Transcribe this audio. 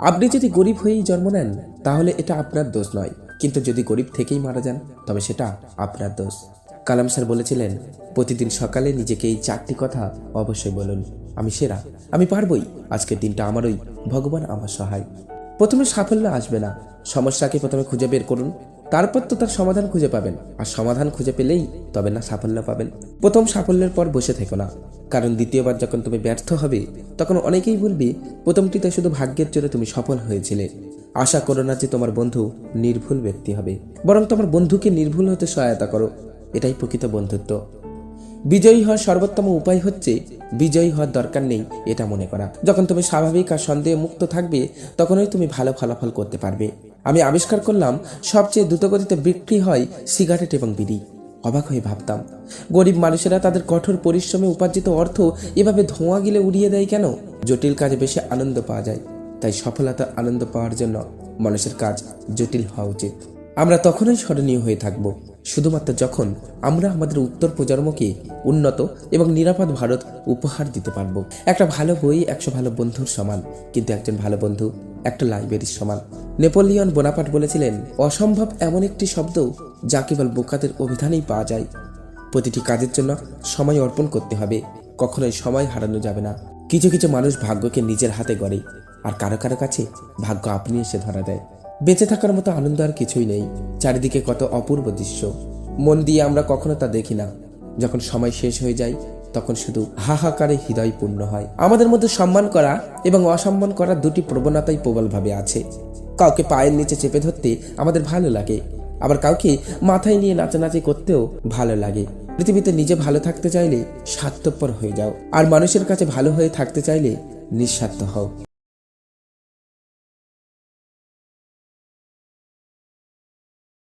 আপনি যদি গরিব হয়েই জন্ম নেন, তাহলে এটা আপনার দোষ নয়। কিন্তু যদি গরিব থেকেই মারা যান, তবে সেটা আপনার দোষ। কালাম স্যার বলেছিলেন, প্রতিদিন সকালে নিজেকে এই চারটি কথা অবশ্যই বলুন। আমি সেরা, আমি পারবই। আজকের দিনটা আমারই, ভগবান আমার সহায়। প্রথমে সাফল্য আসবে না। সমস্যাকে প্রথমে খুঁজে বের করুন। তারপর তো তার সমাধান খুঁজে পাবেন। আর সমাধান খুঁজে পেলেই তবে না সাফল্য পাবেন। প্রথম সাফল্যের পর বসে থেকো না। কারণ দ্বিতীয়বার যখন তুমি ব্যর্থ হবে, তখন অনেকেই বলবে প্রথমটিতে শুধু ভাগ্যের জন্য তুমি সফল হয়েছিলে। আশা করো না যে তোমার বন্ধু নির্ভুল ব্যক্তি হবে। বরং তোমার বন্ধুকে নির্ভুল হতে সহায়তা করো। এটাই প্রকৃত বন্ধুত্ব। বিজয়ী হওয়ার সর্বোত্তম উপায় হচ্ছে, বিজয়ী হওয়ার দরকার নেই এটা মনে করা। যখন তুমি স্বাভাবিক আর সন্দেহ মুক্ত থাকবে, তখনই তুমি ভালো ফলাফল করতে পারবে। আমি আবিষ্কার করলাম, সবচেয়ে দ্রুতগতিতে বিক্রি হয় সিগারেট এবং বিড়ি। অবাক হয়ে ভাবতাম, গরিব মানুষেরা তাদের কঠোর পরিশ্রমে উপার্জিত অর্থ এভাবে ধোঁয়া গিলে উড়িয়ে দেয় কেন? জটিল কাজে বেশি আনন্দ পাওয়া যায়, তাই সফলতার আনন্দ পাওয়ার জন্য মানুষের কাজ জটিল হওয়া উচিত। আমরা তখনই স্মরণীয় হয়ে থাকব, শুধুমাত্র যখন আমরা আমাদের উত্তর প্রজন্মকে উন্নত এবং নিরাপদ ভারত উপহার দিতে পারব। একটা ভালো বই একশো ভালো বন্ধুর সমান, কিন্তু একজন ভালো বন্ধু একটা লাইব্রেরির সমান। নেপোলিয়ন বোনাপাট বলেছিলেন, অসম্ভব এমন একটি শব্দ যা কেবল বোকাদের অভিধানেই পাওয়া যায়। প্রতিটি কাজের জন্য সময় অর্পণ করতে হবে, কখনোই সময় হারানো যাবে না। কিছু কিছু মানুষ ভাগ্যকে নিজের হাতে গড়ে, আর কারও কারও কাছে ভাগ্য আপনি এসে ধরা দেয়। বেঁচে থাকার মতো আনন্দ আর কিছুই নেই, চারিদিকে কত অপূর্ব দৃশ্য। মন দিয়ে আমরা কখনো তা দেখি না। যখন সময় শেষ হয়ে যায়, তখন শুধু হাহাকারে হৃদয় পূর্ণ হয়। আমাদের মধ্যে সম্মান করা এবং অসম্মান করা দুটি প্রবণতাই প্রবলভাবে আছে। কাউকে পায়ের নিচে চেপে ধরতে আমাদের ভালো লাগে। আবার কাউকে মাথায় নিয়ে নাচানাচি করতেও ভালো লাগে। পৃথিবীতে নিজে ভালো থাকতে চাইলে স্বার্থপর হয়ে যাও। আর মানুষের কাছে ভালো হয়ে থাকতে চাইলে নিঃস্বার্থ হও।